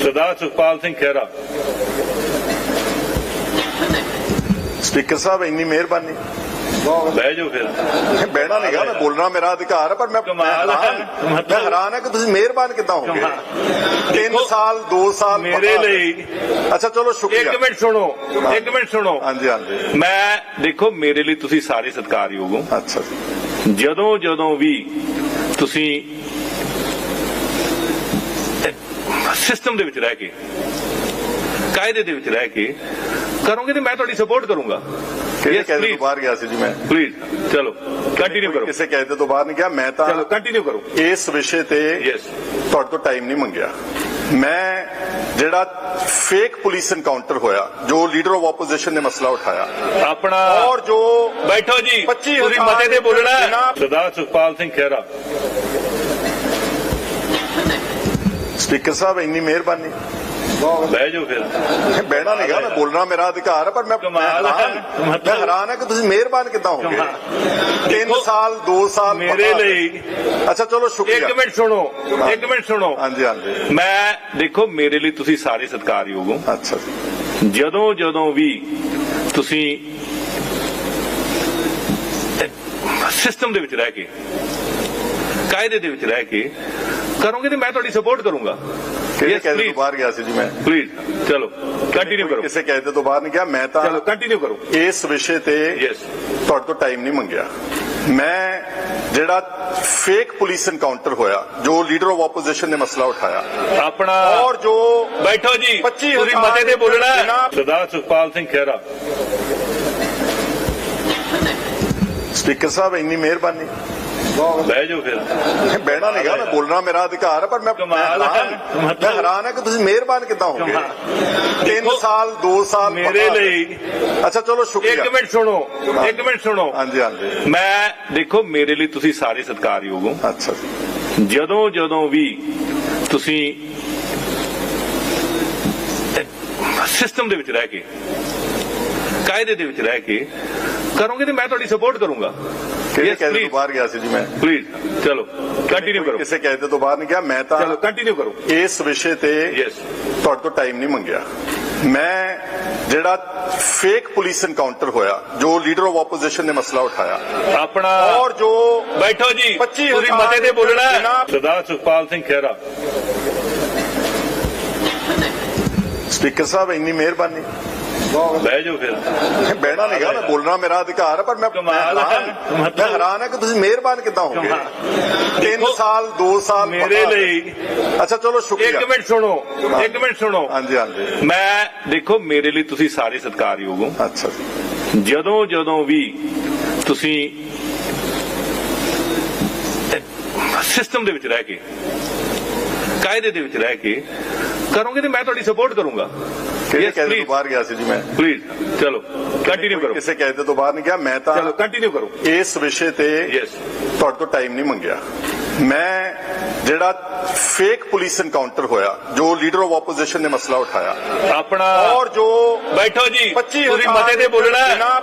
ਸਰਦਾਰ Sukhpal Singh Khaira speaker ਸਾਹਿਬ ਇੰਨੀ ਮਿਹਰਬਾਨੀ ਬਹਿ ਜਾਓ ਫਿਰ ਬਹਿਣਾ ਨਹੀਂਗਾ ਮੈਂ ਬੋਲਣਾ ਮੇਰਾ ਅਧਿਕਾਰ ਹੈ ਪਰ ਮੈਂ ਕਮਾਲ। ਮੈਂ ਹੈਰਾਨ- ਹੈ ਕਿ ਤੁਸੀਂ ਮਿਹਰਬਾਨ ਕਿੱਦਾਂ ਹੋ ਗਏ ਕਮਾਲ। 3 ਸਾਲ 2 ਸਾਲ ਮੇਰੇ ਲਈ ਅੱਛਾ ਚਲੋ ਸ਼ੁਕਰੀਆ ਇੱਕ ਮਿੰਟ ਸੁਣੋ ਇੱਕ ਮਿੰਟ ਸੁਣੋ ਹਾਂਜੀ ਹਾਂਜੀ ਮੈਂ ਦੇਖੋ ਮੇਰੇ ਲਈ ਤੁਸੀਂ ਸਾਰੇ ਸਤਿਕਾਰਯੋਗ ਹੋ ਅੱਛਾ ਜਦੋਂ ਜਦੋਂ ਵੀ ਤੁਸੀਂ ਸਿਸਟਮ ਦੇ ਵਿੱਚ ਰਹਿ ਕੇ ਕਾਇਦੇ ਦੇ ਵਿੱਚ ਰਹਿ ਕੇ ਕਰੋਗੇ ਤੇ ਮੈਂ ਤੁਹਾਡੀ ਸਪੋਰਟ ਕਰੂੰਗਾ। ਕਿਹੜੇ ਕਾਇਦੇ ਤੋਂ ਬਾਹਰ ਗਿਆ ਸੀ ਜੀ ਮੈਂ? Please, ਚਲੋ ਕੰਟੀਨਿਊ ਕਰੋ। ਕਿਸੇ ਕਾਇਦੇ ਤੋਂ ਬਾਹਰ ਨਹੀਂ ਗਿਆ ਮੈਂ ਤਾਂ ਚਲੋ ਕੰਟੀਨਿਊ ਕਰੋ। ਇਸ ਵਿਸ਼ੇ ਤੇ ਤੁਹਾਡੇ ਤੋਂ ਟਾਈਮ ਨਹੀਂ ਮੰਗਿਆ। ਮੈਂ ਜਿਹੜਾ ਫੇਕ ਪੁਲਿਸ ਐਨਕਾਊਂਟਰ ਹੋਇਆ ਜੋ ਲੀਡਰ ਆਫ ਆਪੋਜੀਸ਼ਨ ਨੇ ਮਸਲਾ ਉਠਾਇਆ ਆਪਣਾ ਔਰ ਜੋ ਬੈਠੋ ਜੀ 25 ਤੁਸੀਂ ਮਤੇ ਤੇ ਬੋਲਣਾ। ਸਰਦਾਰ ਸੁਖਪਾਲ ਸਿੰਘ ਖਹਿਰਾ। ਸਪੀਕਰ ਸਾਹਿਬ ਇੰਨੀ ਮਿਹਰਬਾਨੀ। ਬਹਿ ਜਾਓ ਫਿਰ। ਬਹਿਣਾ ਨਹੀਂਗਾ ਮੈਂ ਬੋਲਣਾ ਮੇਰਾ ਅਧਿਕਾਰ ਹੈ ਪਰ ਮੈਂ ਮੈਂ। ਹੈਰਾਨ- ਹੈ ਕਿ ਤੁਸੀਂ ਮਿਹਰਬਾਨ ਕਿੱਦਾਂ ਹੋ ਗਏ ਕਮਾਲ। 3 ਦੇਖੋ, ਸਾਲ 2 ਸਾਲ ਮੇਰੇ ਲਈ ਅੱਛਾ ਚਲੋ ਸ਼ੁਕਰੀਆ। ਇੱਕ ਮਿੰਟ ਸੁਣੋ ਇੱਕ ਮਿੰਟ ਸੁਣੋ। ਹਾਂਜੀ ਹਾਂਜੀ। ਮੈਂ ਦੇਖੋ ਮੇਰੇ ਲਈ ਤੁਸੀਂ ਸਾਰੇ ਸਤਿਕਾਰਯੋਗ ਹੋ। ਅੱਛਾ ਜਦੋਂ ਜਦੋਂ ਵੀ ਤੁਸੀਂ ਸਿਸਟਮ ਦੇ ਵਿੱਚ ਰਹਿ ਕੇ ਕਾਇਦੇ ਦੇ ਵਿੱਚ ਰਹਿ ਕੇ ਕਰੋਗੇ ਤੇ ਮੈਂ ਤੁਹਾਡੀ ਸਪੋਰਟ ਕਰੂੰਗਾ। Yes, ਕਾਇਦੇ ਤੋਂ ਬਾਹਰ ਗਿਆ ਸੀ ਜੀ ਮੈਂ? Please, ਚਲੋ ਕੰਟੀਨਿਊ ਕਰੋ। ਕਿਸੇ ਕਾਇਦੇ ਤੋਂ ਬਾਹਰ ਨਹੀਂ ਗਿਆ ਮੈਂ ਤਾਂ ਚਲੋ ਕੰਟੀਨਿਊ ਕਰੋ। ਇਸ ਵਿਸ਼ੇ ਤੇ ਯੈਸ ਤੁਹਾਡੇ ਤੋਂ ਟਾਈਮ ਨਹੀਂ ਮੰਗਿਆ। ਮੈਂ ਜਿਹੜਾ ਫੇਕ ਪੁਲਿਸ ਐਨਕਾਊਂਟਰ ਹੋਇਆ ਜੋ ਲੀਡਰ ਆਫ ਆਪੋਜੀਸ਼ਨ ਨੇ ਮਸਲਾ ਉਠਾਇਆ। ਆਪਣਾ ਔਰ ਜੋ ਬੈਠੋ ਜੀ 25 ਤੁਸੀਂ ਮਤੇ ਤੇ ਬੋਲਣਾ। ਸਰਦਾਰ ਸੁਖਪਾਲ ਸਿੰਘ ਖਹਿਰਾ। ਸਪੀਕਰ ਸਾਹਿਬ ਇੰਨੀ ਮਿਹਰਬਾਨੀ। ਬਹਿ ਜਾਓ ਫਿਰ। ਬਹਿਣਾ ਨਹੀਂਗਾ ਮੈਂ ਬੋਲਣਾ ਮੇਰਾ ਅਧਿਕਾਰ ਹੈ ਪਰ ਮੈਂ ਮੈਂ। ਹੈਰਾਨ- ਹੈ। ਕਿ ਤੁਸੀਂ ਮਿਹਰਬਾਨ ਕਿੱਦਾਂ ਹੋ ਗਏ ਕਮਾਲ। 3 ਦੇਖੋ, ਸਾਲ 2 ਸਾਲ ਮੇਰੇ ਲਈ ਅੱਛਾ ਚਲੋ ਸ਼ੁਕਰੀਆ। ਇੱਕ ਮਿੰਟ ਸੁਣੋ ਇੱਕ ਮਿੰਟ ਸੁਣੋ। ਹਾਂਜੀ ਹਾਂਜੀ। ਮੈਂ ਦੇਖੋ ਮੇਰੇ ਲਈ ਤੁਸੀਂ ਸਾਰੇ ਸਤਿਕਾਰਯੋਗ ਹੋ। ਅੱਛਾ ਜਦੋਂ ਜਦੋਂ ਵੀ ਤੁਸੀਂ ਸਿਸਟਮ ਦੇ ਵਿੱਚ ਰਹਿ ਕੇ ਕਾਇਦੇ ਦੇ ਵਿੱਚ ਰਹਿ ਕੇ ਕਰੋਗੇ ਤੇ ਮੈਂ ਤੁਹਾਡੀ ਸਪੋਰਟ ਕਰੂੰਗਾ। ਕਿਹੜੇ ਕਾਇਦੇ ਤੋਂ ਬਾਹਰ ਗਿਆ ਸੀ ਜੀ ਮੈਂ? Please, ਚਲੋ ਕੰਟੀਨਿਊ ਕਰੋ। ਕਿਸੇ ਕਾਇਦੇ ਤੋਂ ਬਾਹਰ ਨਹੀਂ ਗਿਆ ਮੈਂ ਤਾਂ ਚਲੋ ਕੰਟੀਨਿਊ ਕਰੋ। ਇਸ ਵਿਸ਼ੇ ਤੇ ਯੈਸ ਤੁਹਾਡੇ ਤੋਂ ਟਾਈਮ ਨਹੀਂ ਮੰਗਿਆ। ਮੈਂ ਜਿਹੜਾ ਫੇਕ ਪੁਲਿਸ ਐਨਕਾਊਂਟਰ ਹੋਇਆ ਜੋ ਲੀਡਰ ਆਫ ਆਪੋਜੀਸ਼ਨ ਨੇ ਮਸਲਾ ਉਠਾਇਆ ਆਪਣਾ ਔਰ ਜੋ ਬੈਠੋ ਜੀ 25 ਤੁਸੀਂ ਮਤੇ ਤੇ ਬੋਲਣਾ। ਸਰਦਾਰ ਸੁਖਪਾਲ ਸਿੰਘ ਖਹਿਰਾ। ਸਪੀਕਰ ਸਾਹਿਬ ਇੰਨੀ ਮਿਹਰਬਾਨੀ। ਬਹਿ ਜਾਓ ਫਿਰ। ਬਹਿਣਾ ਨਹੀਂਗਾ ਮੈਂ ਬੋਲਣਾ ਮੇਰਾ ਅਧਿਕਾਰ ਹੈ ਪਰ ਮੈਂ ਕਮਾਲ ਮੈਂ ਹੈਰਾਨ ਹੈ ਕਿ ਤੁਸੀਂ ਮਿਹਰਬਾਨ ਕਿੱਦਾਂ ਹੋ ਗਏ ਕਮਾਲ। 3 ਦੇਖੋ, ਸਾਲ 2 ਸਾਲ ਮੇਰੇ ਲਈ ਅੱਛਾ ਚਲੋ ਸ਼ੁਕਰੀਆ। ਇੱਕ ਮਿੰਟ ਸੁਣੋ ਇੱਕ ਮਿੰਟ ਸੁਣੋ। ਹਾਂਜੀ ਹਾਂਜੀ। ਮੈਂ ਦੇਖੋ ਮੇਰੇ ਲਈ ਤੁਸੀਂ ਸਾਰੇ ਸਤਿਕਾਰਯੋਗ ਹੋ। ਅੱਛਾ ਜਦੋਂ ਜਦੋਂ ਵੀ ਤੁਸੀਂ ਸਿਸਟਮ ਦੇ ਵਿੱਚ ਰਹਿ ਕੇ ਕਾਇਦੇ ਦੇ ਵਿੱਚ ਰਹਿ ਕੇ ਕਰੋਗੇ ਤੇ ਮੈਂ ਤੁਹਾਡੀ ਸਪੋਰਟ ਕਰੂੰਗਾ। ਕਿਹੜੇ ਕਾਇਦੇ ਤੋਂ ਬਾਹਰ ਗਿਆ ਸੀ ਜੀ ਮੈਂ? Please, ਚਲੋ ਕੰਟੀਨਿਊ ਕਰੋ। ਕਿਸੇ ਕਾਇਦੇ ਤੋਂ ਬਾਹਰ ਨਹੀਂ ਗਿਆ ਮੈਂ ਤਾਂ ਚਲੋ ਕੰਟੀਨਿਊ ਕਰੋ। ਇਸ ਵਿਸ਼ੇ ਤੇ ਤੁਹਾਡੇ ਤੋਂ ਟਾਈਮ ਨਹੀਂ ਮੰਗਿਆ। ਮੈਂ ਜਿਹੜਾ ਫੇਕ ਪੁਲਿਸ ਐਨਕਾਊਂਟਰ ਹੋਇਆ ਜੋ ਲੀਡਰ ਆਫ ਆਪੋਜੀਸ਼ਨ ਨੇ ਮਸਲਾ ਉਠਾਇਆ ਆਪਣਾ ਔਰ ਜੋ ਬੈਠੋ ਜੀ 25 ਤੁਸੀਂ ਮਤੇ ਤੇ ਬੋਲਣਾ।